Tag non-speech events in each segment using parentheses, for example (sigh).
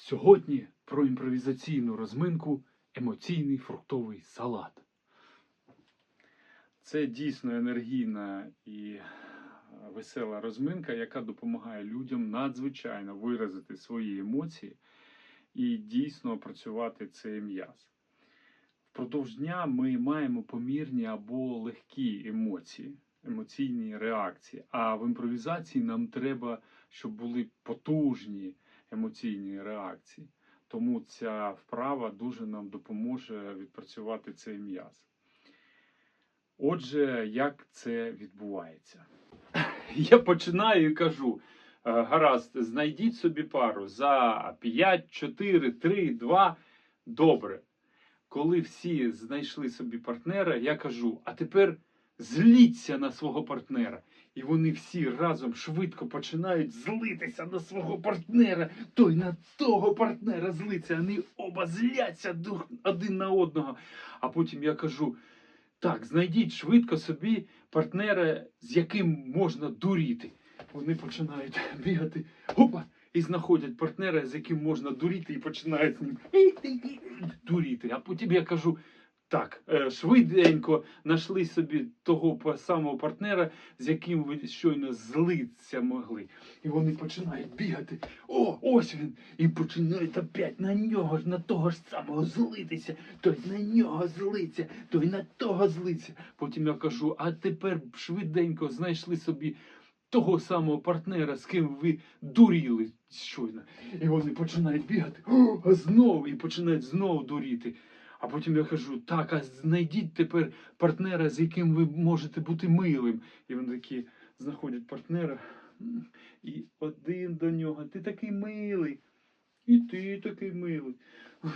Сьогодні про імпровізаційну розминку емоційний фруктовий салат. Це дійсно енергійна і е, весела розминка, яка допомагає людям надзвичайно виразити свої емоції і дійсно опрацювати цей м'яз. Впродовж дня ми маємо помірні або легкі емоції, емоційні реакції. А в імпровізації нам треба, щоб були потужні емоційні реакції. Тому ця вправа дуже нам допоможе відпрацювати цей м'яз. Отже, як це відбувається? Я починаю і кажу: е, гаразд, знайдіть собі пару за 5, 4, 3, 2. Добре. Коли всі знайшли собі партнера, я кажу: а тепер зліться на свого партнера. І вони всі разом швидко починають злитися на свого партнера. Той на того партнера злиться. Вони оба зляться один на одного. А потім я кажу: так, знайдіть швидко собі партнера, з яким можна дуріти. Вони починають (laughs) бігати, опа, і знаходять партнера, з яким можна дуріти, і починають з ним дуріти. А потім я кажу. Так, е, швиденько знайшли собі того самого партнера, з яким ви щойно злитися могли. І вони починають бігати. О, ось він! І починають опять на нього ж, на того ж самого злитися. Той на нього злиться, той на того злиться. Потім я кажу, а тепер швиденько знайшли собі того самого партнера, з ким ви дуріли щойно. І вони починають бігати. О, знову і починають знову дуріти. А потім я кажу, так, а знайдіть тепер партнера, з яким ви можете бути милим. І вони такі знаходять партнера, і один до нього, ти такий милий. І ти такий милий.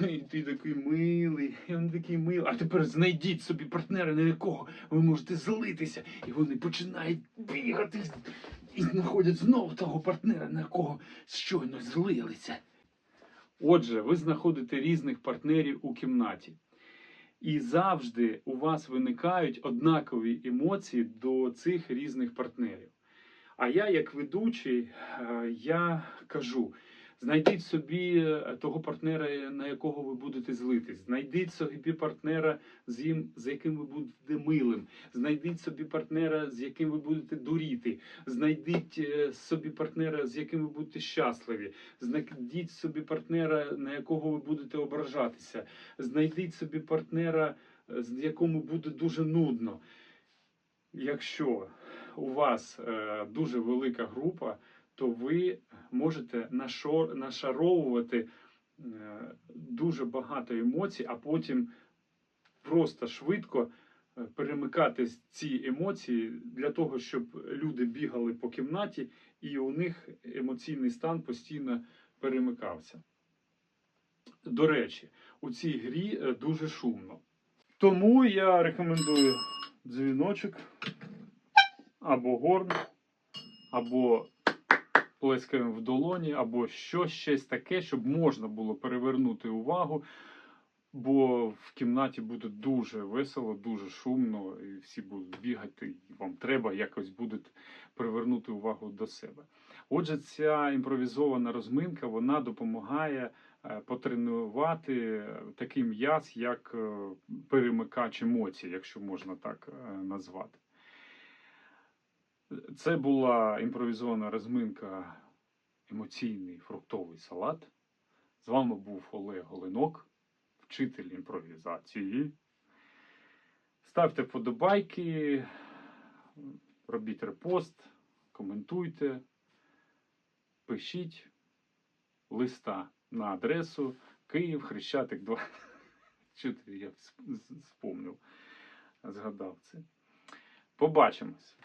І ти такий милий, і він такий милий. А тепер знайдіть собі партнера, на якого ви можете злитися. І вони починають бігати і знаходять знову того партнера, на якого щойно злилися. Отже, ви знаходите різних партнерів у кімнаті. І завжди у вас виникають однакові емоції до цих різних партнерів. А я, як ведучий, е, я кажу: знайдіть собі е, того партнера, на якого ви будете злитись. Знайдіть собі партнера, з, яким ви будете милим. Знайдіть собі партнера, з яким ви будете дуріти. Знайдіть е, собі партнера, з яким ви будете щасливі. Знайдіть собі партнера, на якого ви будете ображатися. Знайдіть собі партнера, е, з якому буде дуже нудно. Якщо у вас е, дуже велика група, то ви можете нашор, нашаровувати е, дуже багато емоцій, а потім просто швидко е, перемикати ці емоції для того, щоб люди бігали по кімнаті, і у них емоційний стан постійно перемикався. До речі, у цій грі е, дуже шумно. Тому я рекомендую дзвіночок або горн, або плескаємо в долоні, або що щось таке, щоб можна було перевернути увагу, бо в кімнаті буде дуже весело, дуже шумно, і всі будуть бігати, і вам треба якось буде привернути увагу до себе. Отже, ця імпровізована розминка вона допомагає е, потренувати такий м'яз, як е, перемикач емоцій, якщо можна так е, назвати. Це була імпровізована розминка емоційний фруктовий салат. З вами був Олег Голинок, вчитель імпровізації. Ставте вподобайки, робіть репост, коментуйте, пишіть листа на адресу Київ, Хрещатик 2. Чути, я вспомнив, згадав це. Побачимось!